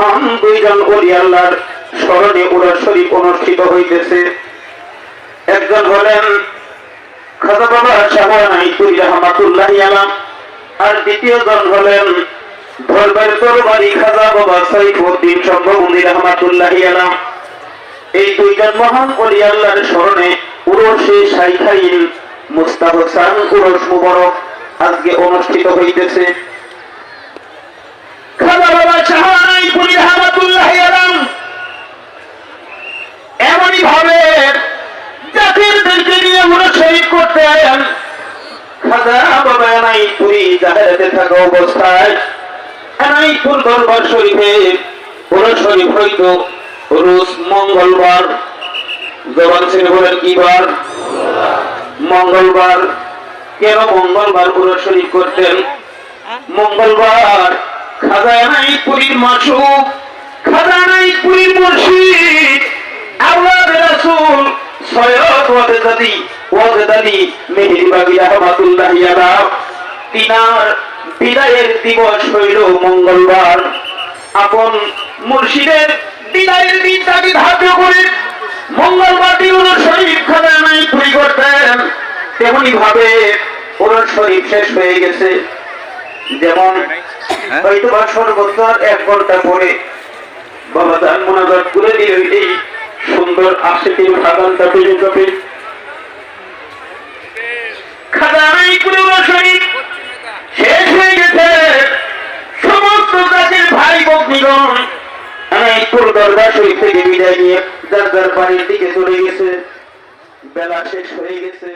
মহান দুইজন অলি আল্লাহর স্মরণে উড়ার শরীফ অনুষ্ঠিত হইতেছে। একজন হলেন খাজা আর দ্বিতীয় জন হলেন আলাম এই দুইজন মহান আজকে অনুষ্ঠিত হইতেছে খাজা বাবা শাহনাইপুরি রহমাতুল্লাহ আলাম এমনই ভাবে জাতিরদেরকে নিয়ে মনে শহীদ করতেন খাজা মঙ্গলবার জবান সিং বলেন কি বার মঙ্গলবার কেন মঙ্গলবার পুরো শরীফ করতেন মঙ্গলবার? খাজানাই পুরীর মাসুক খাজানাই পুরীর মুর্শিদ। ওয়াজদাদি মেহেরবাগি রহমাতুল্লাহ তিনার বিদায়ের দিবস হইল মঙ্গলবার। আপন মুর্শিদের বিদায়ের দিনটাকে ধার্য করে মঙ্গলবার দিন শরীফ খাজানাই পুরী করতেন। তেমনি ভাবে ওর শরীফ শেষ হয়ে গেছে। যেমন হয়তো বা এক ঘণ্টা পরে বাবা দান মোনাজাত করে দিয়ে এই সুন্দর আশিটির খাজানাই পুরো শরীফ শেষ হয়ে গেছে সমস্ত জাতির বগ্নিগণ অনেকপুর দরবার শরীফ থেকে বিদায় নিয়ে যার যার বাড়ির দিকে চলে গেছে। বেলা শেষ হয়ে গেছে।